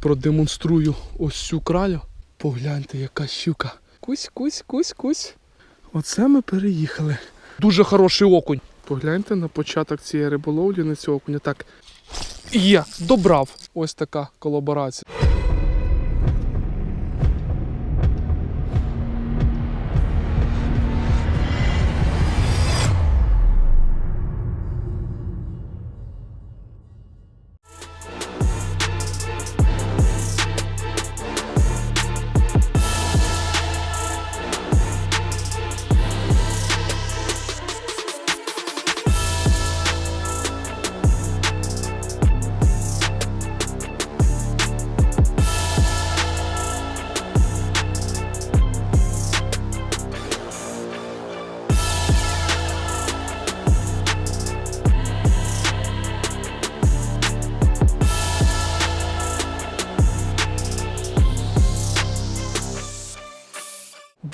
продемонструю ось цю кралю. Погляньте, яка щука. Кусь, кусь, кусь, кусь. Оце ми переїхали. Дуже хороший окунь. Погляньте на початок цієї риболовлі на цього окуня. Так. Є, добрав. Ось така колаборація.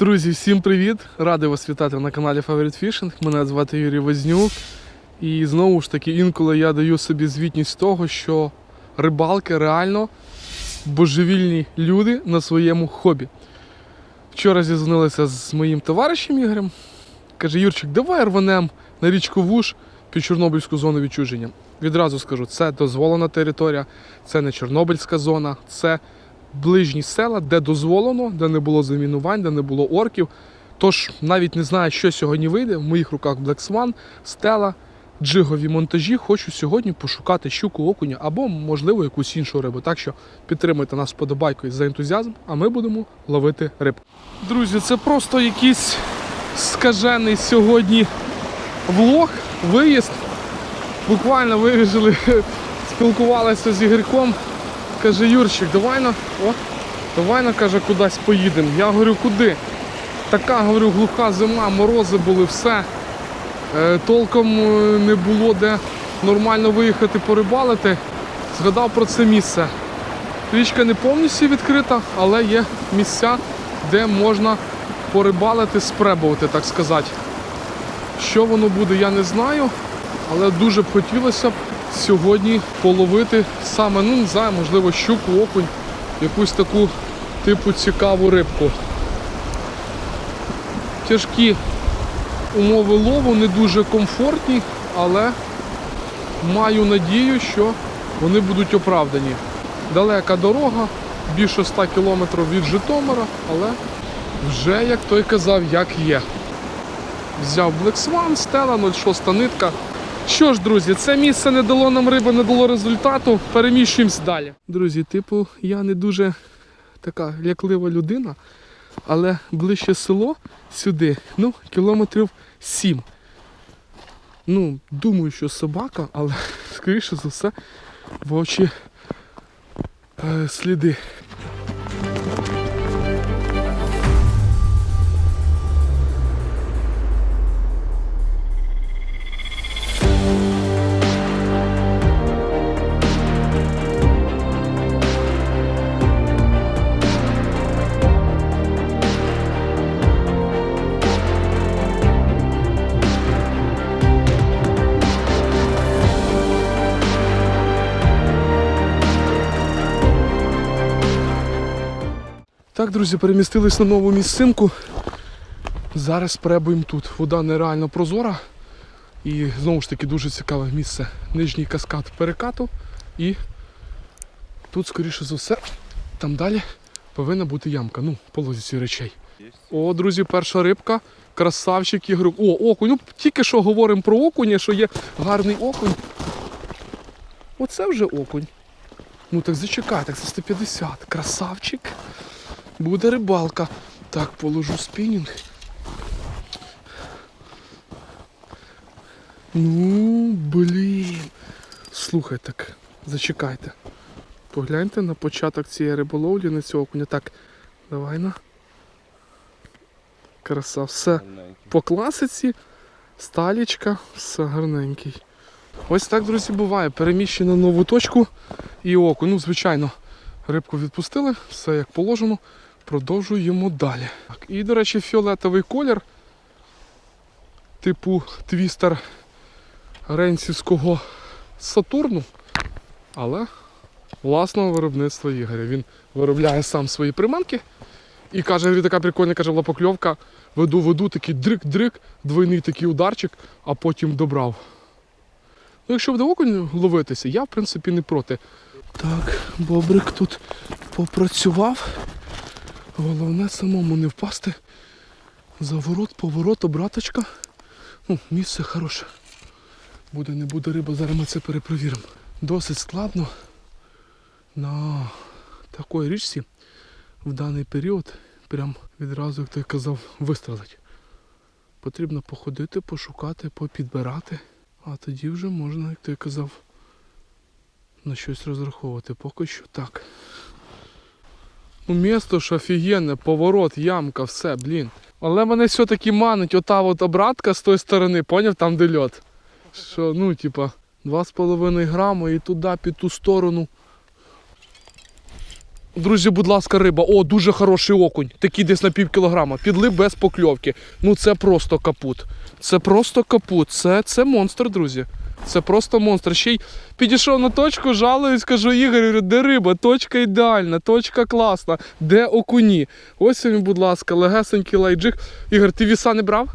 Друзі, всім привіт! Радий вас вітати на каналі Favorite Fishing. Мене звати Юрій Вознюк. І знову ж таки, інколи я даю собі звітність того, що рибалки реально божевільні люди на своєму хобі. Вчора зізвонилися з моїм товаришем Ігорем. Каже, Юрчик, давай рванем на річку Вуш під Чорнобильську зону відчуження. Відразу скажу, це дозволена територія, це не Чорнобильська зона, це ближні села, де дозволено, де не було замінувань, де не було орків. Тож навіть не знаю, що сьогодні вийде. В моїх руках Black Swan, стела, джигові монтажі. Хочу сьогодні пошукати щуку окуня або, можливо, якусь іншу рибу. Так що підтримуйте нас подобайкою за ентузіазм, а ми будемо ловити риб. Друзі, це просто якийсь скажений сьогодні влог, виїзд. Буквально вирішили, спілкувалися з Ігорьком. Каже, Юрчик, давай на, о, давай на, каже, кудись поїдемо. Я говорю, куди? Така, говорю, глуха зима, морози були, все. Е, толком е, не було де нормально виїхати порибалити. Згадав про це місце. Річка не повністю відкрита, але є місця, де можна порибалити, спребувати, так сказати. Що воно буде, я не знаю, але дуже б хотілося б сьогодні половити саме, ну не знаю, можливо, щуку, окунь, якусь таку типу цікаву рибку. Тяжкі умови лову, не дуже комфортні, але маю надію, що вони будуть оправдані. Далека дорога, більше 100 кілометрів від Житомира, але вже, як той казав, як є. Взяв Black Swan, стела, 06 нитка. Що ж, друзі, це місце не дало нам риби, не дало результату. Переміщуємось далі. Друзі, типу, я не дуже така ляклива людина, але ближче село сюди, ну, кілометрів 7. Ну, думаю, що собака, але скоріше за все, вовчі е, сліди. Так, друзі, перемістились на нову місцинку. Зараз перебуємо тут. Вода нереально прозора. І знову ж таки дуже цікаве місце. Нижній каскад перекату. І тут, скоріше за все, там далі повинна бути ямка. Ну, по логіці речей. О, друзі, перша рибка. Красавчик ігрок. О, окунь. Ну, тільки що говоримо про окуня, що є гарний окунь. Оце вже окунь. Ну так зачекай, так це 150. Красавчик. Буде рибалка. Так, положу спінінг. Ну, блін. Слухай, так, зачекайте. Погляньте на початок цієї риболовлі на цього окуня. Так, давай на. Краса, все по класиці. Сталічка, все гарненький. Ось так, друзі, буває. Переміщено на нову точку і окунь. Ну, звичайно, рибку відпустили, все як положено. Продовжуємо далі. Так, і, до речі, фіолетовий колір, типу твістер ренсівського Сатурну. Але власного виробництва Ігоря. Він виробляє сам свої приманки і каже, говорить, така прикольна каже, лапокльовка. Веду, веду, такий дрик-дрик, двойний такий ударчик, а потім добрав. Ну, якщо буде окунь ловитися, я в принципі не проти. Так, бобрик тут попрацював. Головне самому не впасти. Заворот, поворот, обраточка. Ну, місце хороше. Буде, не буде риба, зараз ми це перепровіримо. Досить складно на такій річці в даний період прям відразу, як ти казав, вистрелить. Потрібно походити, пошукати, попідбирати, а тоді вже можна, як ти казав, на щось розраховувати. Поки що так. Ну, місто ж офігенне, поворот, ямка, все, блін. Але мене все-таки манить ота от обратка з тої сторони, поняв, там де льот. Що, ну, типа, 2,5 грама і туди, під ту сторону. Друзі, будь ласка, риба. О, дуже хороший окунь. Такий десь на пів кілограма. Підлив без покльовки. Ну це просто капут. Це просто капут. Це, це монстр, друзі. Це просто монстр. Ще й підійшов на точку, жалуюсь, кажу, Ігор, говорю, де риба? Точка ідеальна, точка класна. Де окуні? Ось він, будь ласка, легесенький лайджик. Ігор, ти віса не брав?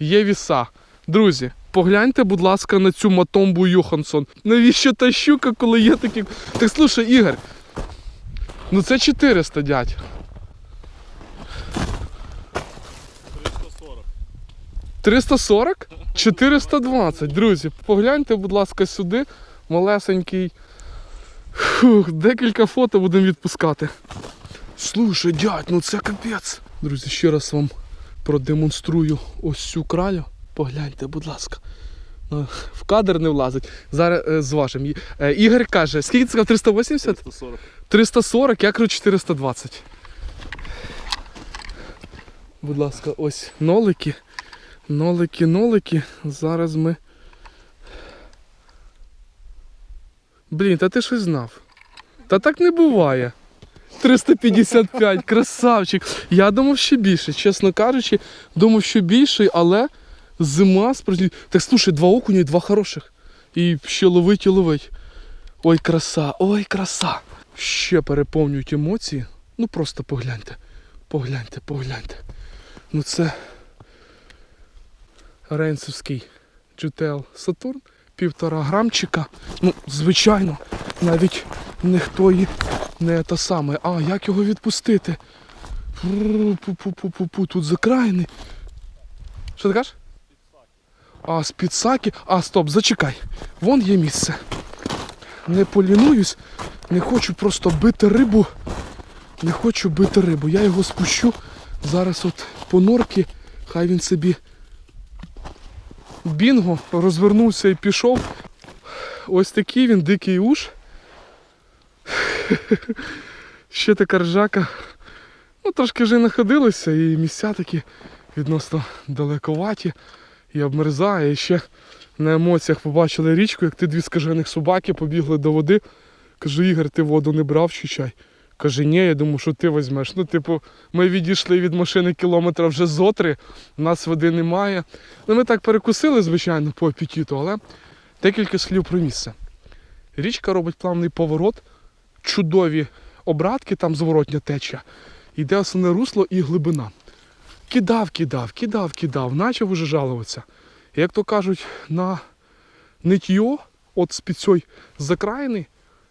Є. Є віса. Друзі, погляньте, будь ласка, на цю матомбу Йоханссон. Навіщо та щука, коли є такі. Так слушай, Ігор. Ну це 400, дядь. 340. 340? 420, друзі. Погляньте, будь ласка, сюди. Малесенький. Фух, декілька фото будемо відпускати. Слушай, дядь, ну це капець. Друзі, ще раз вам продемонструю ось цю кралю. Погляньте, будь ласка. Ну, В кадр не влазить. Зараз е, зважимо. Е, Ігор каже, скільки сказав, 380? 340. 340, я кажу 420. Будь ласка, ось нолики. Нолики, нолики. Зараз ми. Блін, та ти щось знав. Та так не буває. 355, красавчик. Я думав, що більше, чесно кажучи, думав, що більше, але зима справді. Так слушай, два окуня і два хороших. І ще ловить і ловить. Ой, краса, ой, краса. Ще переповнюють емоції. Ну просто погляньте. Погляньте, погляньте. Ну це Рейнсовський GTL Saturn. Півтора грамчика. Ну, звичайно, навіть ніхто її не те саме. А, як його відпустити? Пу-пу-пу-пу-пу-пу, тут закраєний. Що ти кажеш? А, з-під саки. А, стоп, зачекай. Вон є місце. Не полінуюсь, не хочу просто бити рибу. Не хочу бити рибу. Я його спущу. Зараз от по норки, хай він собі бінго, розвернувся і пішов. Ось такий він, дикий уж. Ще така ржака. Ну, трошки вже находилися, і місця такі відносно далековаті і обмерзає. І ще на емоціях побачили річку, як ти дві скажених собаки побігли до води. Кажу, Ігор, ти воду не брав чи чай? Каже, ні, я думаю, що ти візьмеш. Ну, типу, ми відійшли від машини кілометра вже зо три, у нас води немає. Ну, ми так перекусили, звичайно, по апетиту, але декілька слів про місце. Річка робить плавний поворот, чудові обратки, там зворотня теча. Йде основне русло і глибина. Кидав, кидав, кидав, кидав, почав уже жалуватися. Як то кажуть, на нитьо, от з-під цієї закраїни,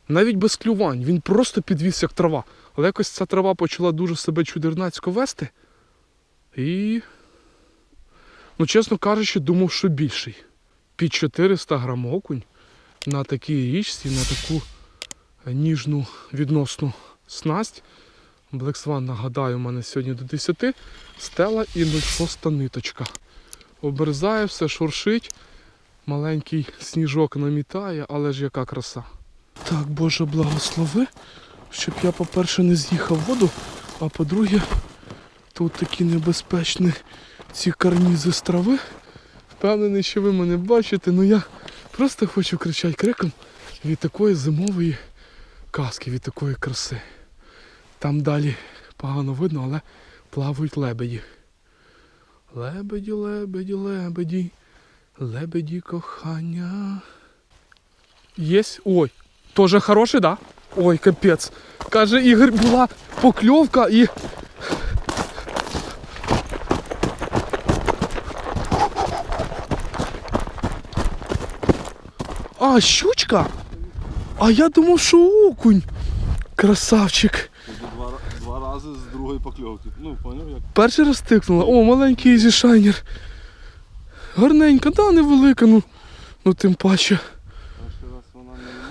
навіть без клювань, він просто підвіз як трава. Але якось ця трава почала дуже себе чудернацько вести. І, ну, чесно кажучи, думав, що більший. Під 400 грам окунь на такій річці, на таку ніжну відносну снасть. Black Swan, нагадаю, у мене сьогодні до 10. Стела і 06 ниточка. Оберзає все, шуршить. Маленький сніжок намітає, але ж яка краса. Так, Боже, благослови, щоб я, по-перше, не з'їхав воду, а по-друге, тут такі небезпечні ці карнізи з трави. Впевнений, що ви мене бачите, але я просто хочу кричати криком від такої зимової казки, від такої краси. Там далі погано видно, але плавають лебеді. Лебеді, лебеді, лебеді, лебеді кохання. Єсть. Ой, Тоже хороший, да? Ой, капець. Каже, Ігор, була покльовка і. А, щучка? А я думав, що окунь. Красавчик. Два, два рази з другої покльовки. Ну, поняв як? Перший раз тикнула. О, маленький ізі шайнер. Гарненька, да, невелика, ну, ну тим паче. Перший раз вона не йма,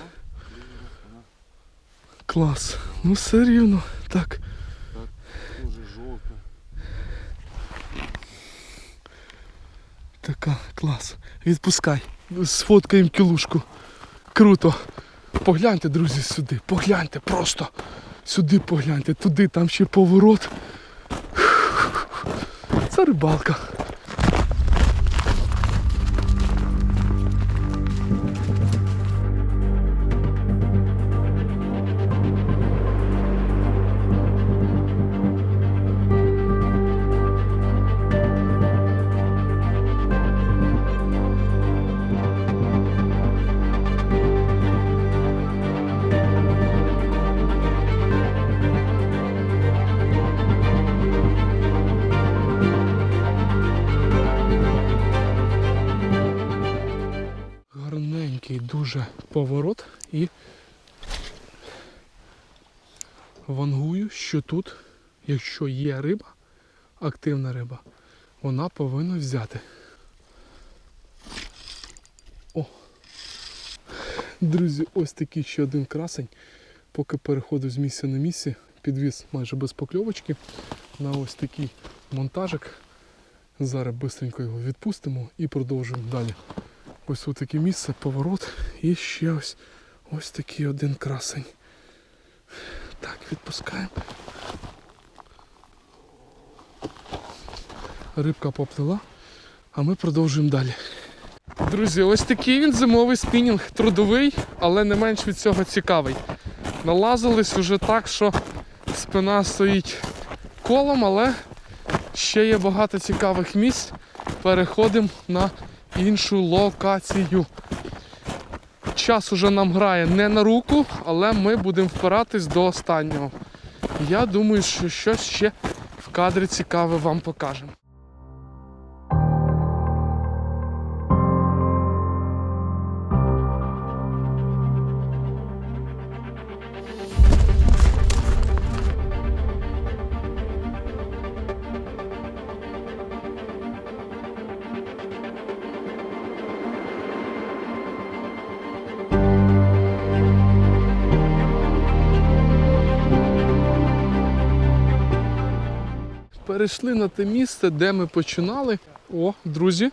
другий раз вона Клас. Ну все рівно. Так. дуже жовта. Така, клас. Відпускай. Сфоткаємо кілушку. Круто. Погляньте, друзі, сюди. Погляньте просто. Сюди погляньте, туди, там ще поворот. Це рибалка. Поворот і вангую, що тут, якщо є риба, активна риба, вона повинна взяти. О! Друзі, ось такий ще один красень. Поки переходив з місця на місце, підвіз майже без покльовочки на ось такий монтажик. Зараз швидко його відпустимо і продовжуємо далі. Ось ось таке місце, поворот і ще ось ось такий один красень. Так, відпускаємо. Рибка поплила, а ми продовжуємо далі. Друзі, ось такий він зимовий спінінг, трудовий, але не менш від цього цікавий. Налазились уже так, що спина стоїть колом, але ще є багато цікавих місць. Переходимо на іншу локацію. Час уже нам грає не на руку, але ми будемо впиратись до останнього. Я думаю, що щось ще в кадрі цікаве вам покажемо. Перейшли на те місце, де ми починали. О, друзі,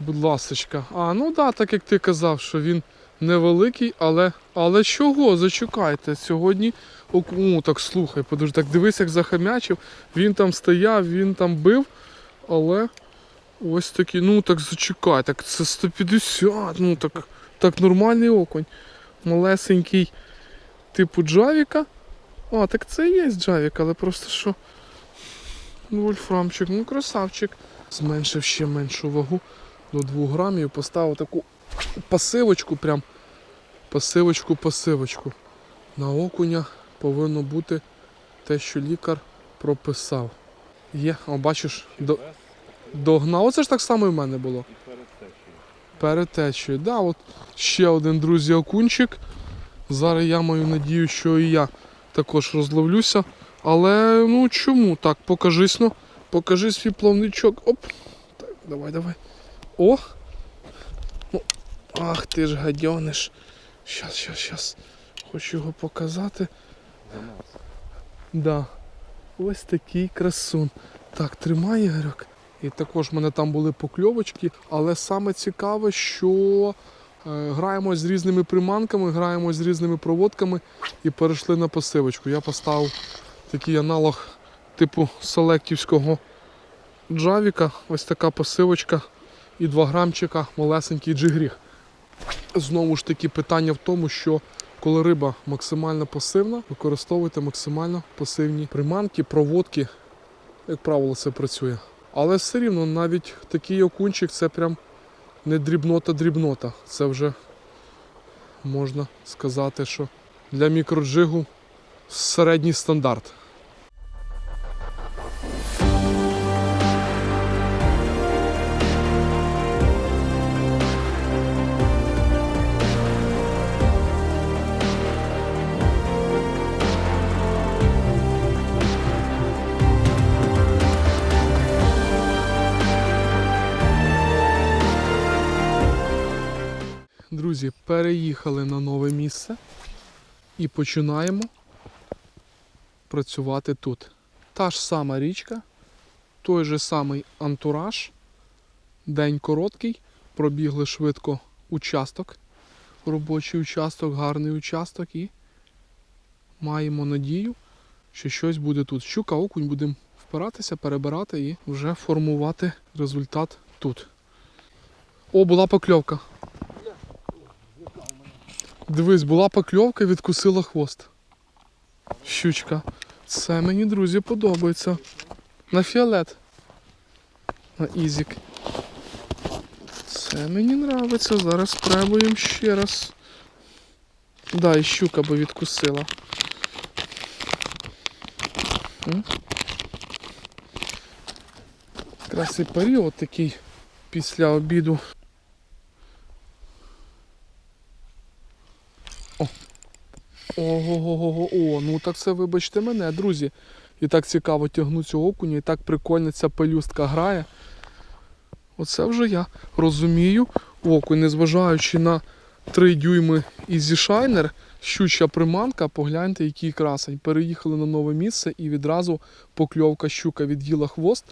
будь ласочка. А, ну да, так як ти казав, що він невеликий, але. Але чого? Зачекайте. Сьогодні. О, ну, так слухай, подожди, так дивись, як захамячив. Він там стояв, він там бив, але ось такий, ну так зачекай, так це 150, ну так, так нормальний окунь. Малесенький, типу Джавіка. А, так це і є Джавік, але просто що. Вольфрамчик, ну красавчик. Зменшив ще меншу вагу до 2 грамів. Поставив таку пасивочку, прям пасивочку, пасивочку. На окуня повинно бути те, що лікар прописав. Є, о, бачиш, до, догнав. Оце ж так само і в мене було. Перед. Да, от ще один друзі окунчик. Зараз я маю надію, що і я також розловлюся. Але ну чому? Так, покажись ну. Покажи свій плавничок. Оп. Так, давай, давай. О! Ну, ах ти ж гадьониш. Щас, щас, щас. Хочу його показати. Да. Ось такий красун. Так, тримай Ігорьок. І також в мене там були покльовочки, але саме цікаве, що е, граємо з різними приманками, граємо з різними проводками і перейшли на пасивочку. Я поставив такий аналог типу селектівського джавіка. Ось така пасивочка і 2 грамчика малесенький джигріг. Знову ж таки, питання в тому, що коли риба максимально пасивна, використовуйте максимально пасивні приманки, проводки. Як правило, це працює. Але все рівно навіть такий окунчик це прям не дрібнота-дрібнота. Це вже можна сказати, що для мікроджигу середній стандарт. Переїхали на нове місце і починаємо працювати тут. Та ж сама річка, той же самий антураж. День короткий, пробігли швидко участок, робочий участок, гарний участок і маємо надію, що щось буде тут. Щука, окунь будемо впиратися, перебирати і вже формувати результат тут. О, була покльовка. Дивись, була покльовка, відкусила хвост. Щучка. Це мені, друзі, подобається. На фіолет. На ізік. Це мені нравиться. Зараз спробуємо ще раз. Да, і щука би відкусила. Якраз і період такий після обіду. Ого-го-го, о, ну так це вибачте мене, друзі. І так цікаво тягну цю окуня, і так прикольно ця пелюстка грає. Оце вже я розумію. Окунь, незважаючи на 3 дюйми Easy Shiner, щуча приманка, погляньте, який красень. Переїхали на нове місце і відразу покльовка щука від'їла хвост.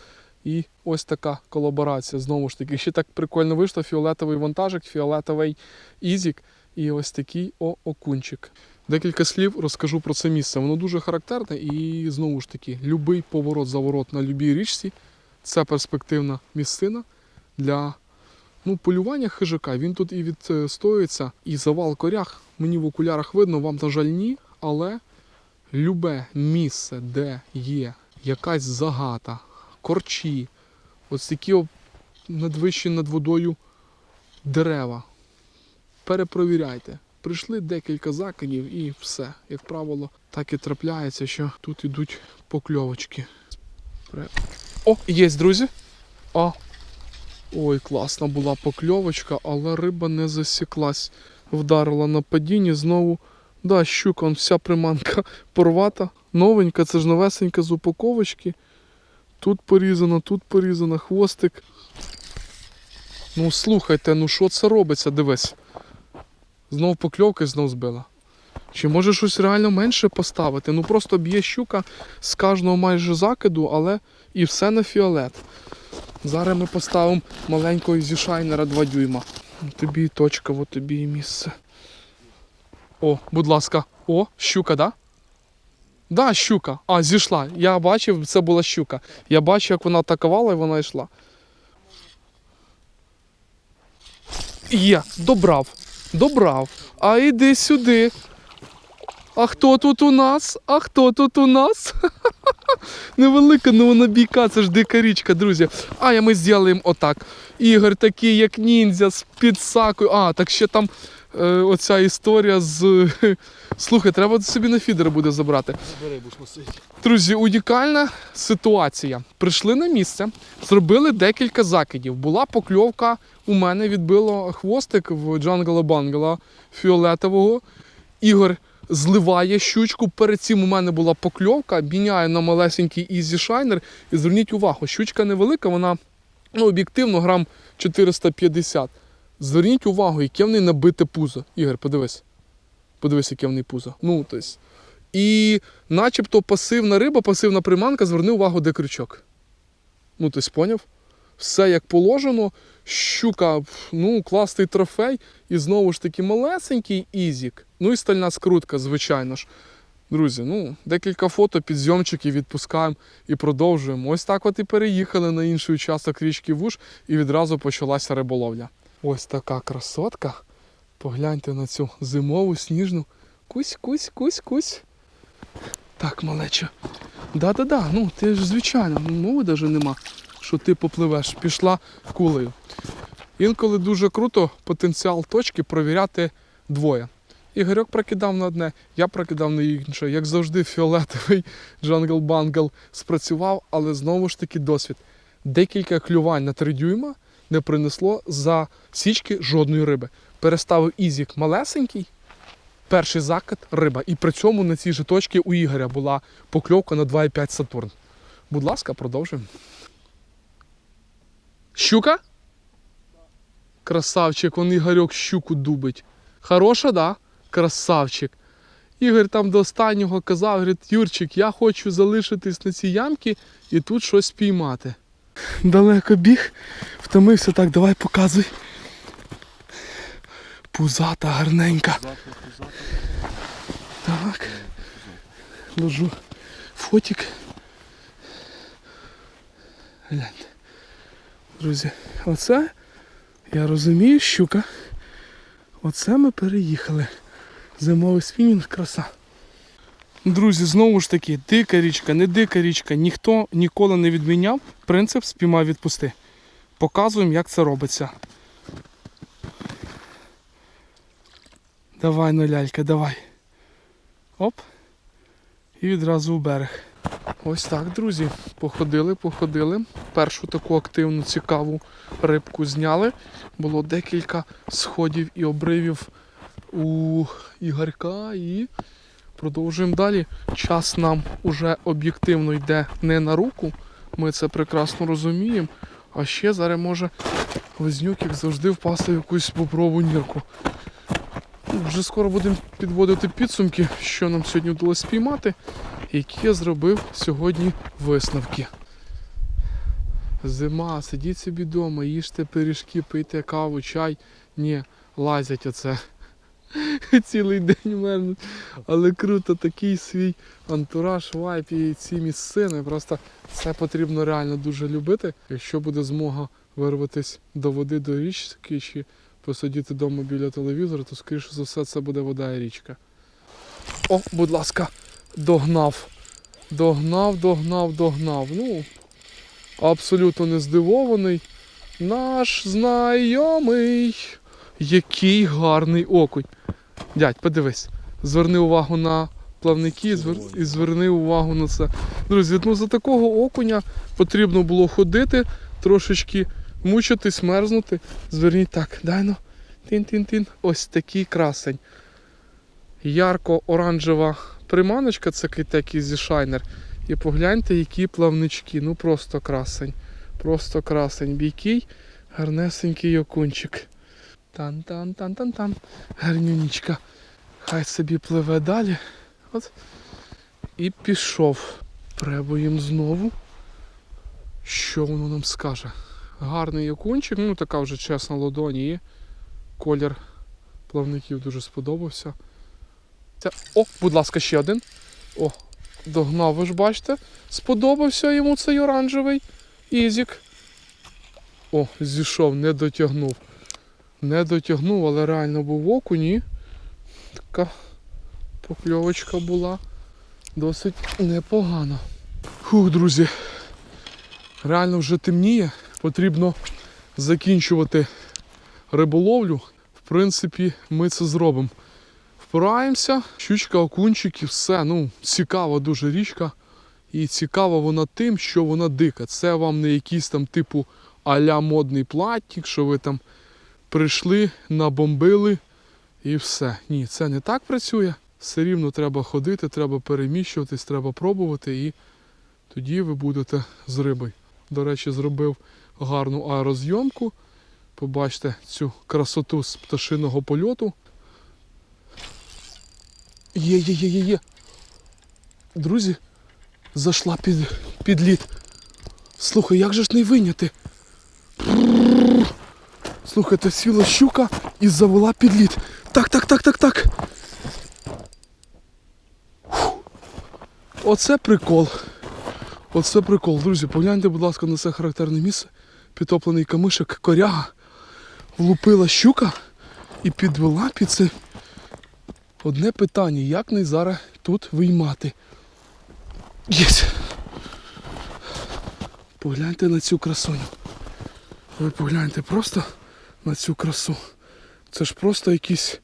І ось така колаборація. Знову ж таки, ще так прикольно вийшло. Фіолетовий вантажик, фіолетовий ізік і ось такий о окунчик. Декілька слів розкажу про це місце. Воно дуже характерне і знову ж таки, любий поворот заворот на любій річці це перспективна місцина для ну, полювання хижака. Він тут і відстоюється, і завал корях. Мені в окулярах видно, вам, на жаль, ні, але любе місце, де є якась загата, корчі, ось такі надвищі над водою дерева. Перепровіряйте. Прийшли декілька закидів і все. Як правило, так і трапляється, що тут ідуть покльовочки. О, є, друзі. О. Ой, класна була покльовочка, але риба не засіклась. Вдарила на падінні знову. Да, щука, он вся приманка порвата. Новенька, це ж новесенька з упаковочки. Тут порізано, тут порізано, хвостик. Ну слухайте, ну що це робиться, дивись. Знов покльовки знов збила. Чи може щось реально менше поставити? Ну просто б'є щука з кожного майже закиду, але і все на фіолет. Зараз ми поставимо маленького зі шайнера 2 дюйма. Тобі і точка, от тобі і місце. О, будь ласка. О, щука, да? Да, щука. А, зійшла. Я бачив, це була щука. Я бачив, як вона атакувала і вона йшла. Є, добрав. Добрав. А іди сюди. А хто тут у нас? А хто тут у нас? Невелика, ну вона бійка, це ж дика річка, друзі. А я ми зробимо отак. Ігор такий, як ніндзя, з підсакою. А, так ще там е, оця історія з. Слухай, треба собі на фідер буде забрати. Друзі, унікальна ситуація. Прийшли на місце, зробили декілька закидів. Була покльовка. У мене відбило хвостик в джангала бангала фіолетового. Ігор зливає щучку. Перед цим у мене була покльовка. Міняю на малесенький Easy Shiner. І зверніть увагу, щучка невелика, вона ну, об'єктивно грам 450. Зверніть увагу, яке в неї набите пузо. Ігор, подивись. Подивись, яке в неї пузо. Ну, тобто. І начебто пасивна риба, пасивна приманка, зверни увагу, де крючок. Ну, ти поняв? Все як положено. Щука, ну, класний трофей. І знову ж таки малесенький ізік. Ну і стальна скрутка, звичайно ж. Друзі, ну, декілька фото, підзйомчиків відпускаємо і продовжуємо. Ось так от і переїхали на інший участок річки Вуш, і відразу почалася риболовля. Ось така красотка. Погляньте на цю зимову сніжну. Кусь, кусь, кусь, кусь. Так, малеча. Да-да-да, ну ти ж звичайно, ну, мови навіть нема, що ти попливеш. Пішла кулею. Інколи дуже круто потенціал точки провіряти двоє. Ігорьок прокидав на одне, я прокидав на інше. Як завжди, фіолетовий джангл бангл спрацював, але знову ж таки досвід. Декілька клювань на 3 дюйма не принесло за січки жодної риби. Переставив ізік малесенький, перший закат риба. І при цьому на цій же точці у Ігоря була покльовка на 2,5 Сатурн. Будь ласка, продовжуємо. Щука? Красавчик, он Ігорьок щуку дубить. Хороша, да? Красавчик. Ігор там до останнього казав, говорить, Юрчик, я хочу залишитись на цій ямці і тут щось спіймати. Далеко біг, втомився так, давай показуй. Пузата, гарненька. Так. Ложу фотик. Гляньте. Друзі, оце, я розумію, щука. Оце ми переїхали. Зимовий спінінг краса. Друзі, знову ж таки, дика річка, не дика річка. Ніхто ніколи не відміняв принцип спіймай відпусти. Показуємо, як це робиться. Давай, ну лялька, давай. Оп. І відразу у берег. Ось так, друзі. Походили, походили. Першу таку активну, цікаву рибку зняли. Було декілька сходів і обривів у Ігорька і продовжуємо далі. Час нам уже об'єктивно йде не на руку. Ми це прекрасно розуміємо. А ще зараз може Вознюк, як завжди, впасти в якусь боброву нірку. Вже скоро будемо підводити підсумки, що нам сьогодні вдалося спіймати, які я зробив сьогодні висновки. Зима, сидіть собі вдома, їжте пиріжки, пийте каву, чай. Ні, лазять оце. Цілий день мерзнуть. Але круто, такий свій антураж, вайп і ці місцини. Просто це потрібно реально дуже любити. Якщо буде змога вирватися до води, до річки чи посидіти вдома біля телевізора, то скоріше за все це буде вода і річка. О, будь ласка, догнав. Догнав, догнав, догнав. Ну, абсолютно не здивований. Наш знайомий. Який гарний окунь. Дядь, подивись. Зверни увагу на плавники звер- і зверни увагу на це. Друзі, ну за такого окуня потрібно було ходити, трошечки мучитись, мерзнути. Зверніть так, дай ну. Тин-тин-тин. Ось такий красень. Ярко-оранжева приманочка, це такий зі шайнер. І погляньте, які плавнички. Ну просто красень. Просто красень. Бійкий, гарнесенький окунчик. Тан-тан-тан-тан-тан. Гарнюнічка. Хай собі пливе далі. От. І пішов. Пребуємо знову. Що воно нам скаже? Гарний окунчик, ну така вже чесна ладонь колір плавників дуже сподобався. Це... О, будь ласка, ще один. О, догнав, ви ж бачите. Сподобався йому цей оранжевий ізік. О, зійшов, не дотягнув. Не дотягнув, але реально був окунь і така покльовочка була досить непогана. Фух, друзі. Реально вже темніє. Потрібно закінчувати риболовлю. В принципі, ми це зробимо. Впираємося, щучка, окунчик і все. Ну, цікава дуже річка. І цікава вона тим, що вона дика. Це вам не якийсь там типу а-ля модний платник, що ви там прийшли, набомбили і все. Ні, це не так працює. Все рівно треба ходити, треба переміщуватись, треба пробувати, і тоді ви будете з рибою. До речі, зробив гарну аерозйомку. Побачите цю красоту з пташиного польоту. Є, є, є, є, є. Друзі, зайшла під, під лід. Слухай, як же ж не виняти? Слухайте, сіла щука і завела під лід. Так, так, так, так, так. Оце прикол. Оце прикол. Друзі, погляньте, будь ласка, на це характерне місце. Підтоплений камишик, коряга. Влупила щука і підвела під це. Одне питання, як не зараз тут виймати? Єсть. Погляньте на цю красуню. Ви погляньте просто на цю красу. Це ж просто якийсь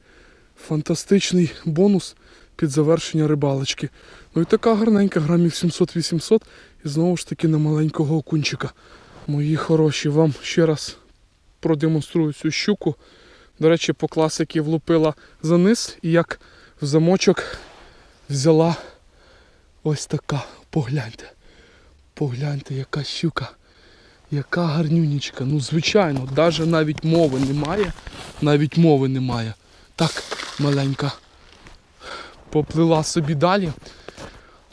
Фантастичний бонус під завершення рибалочки. Ну і така гарненька, грамів 700-800. І знову ж таки на маленького окунчика. Мої хороші, вам ще раз продемонструю цю щуку. До речі, по класики влупила за низ і як в замочок взяла ось така. Погляньте. Погляньте, яка щука. Яка гарнюнічка. Ну, звичайно, навіть навіть мови немає. Навіть мови немає. Так, маленька. Поплила собі далі.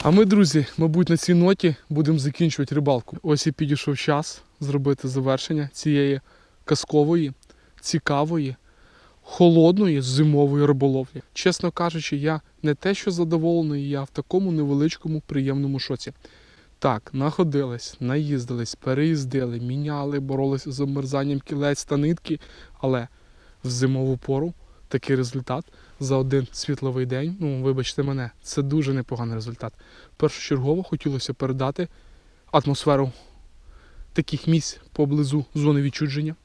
А ми, друзі, мабуть, на цій ноті будемо закінчувати рибалку. Ось і підійшов час зробити завершення цієї казкової, цікавої, холодної зимової риболовлі. Чесно кажучи, я не те, що задоволений, я в такому невеличкому приємному шоці. Так, находились, наїздились, переїздили, міняли, боролися з обмерзанням кілець та нитки, але в зимову пору такий результат за один світловий день. Ну, вибачте мене, це дуже непоганий результат. Першочергово хотілося передати атмосферу таких місць поблизу зони відчудження,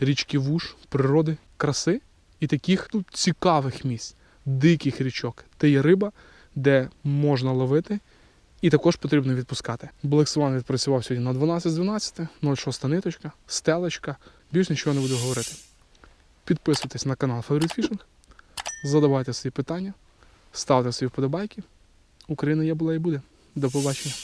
річки вуш, природи, краси і таких ну, цікавих місць, диких річок, де є риба, де можна ловити. І також потрібно відпускати. Black Swan відпрацював сьогодні на 12 з 12, 06 ниточка, стелечка. Більш нічого не буду говорити. Підписуйтесь на канал Favorite Fishing, задавайте свої питання, ставте свої вподобайки. Україна є була і буде. До побачення.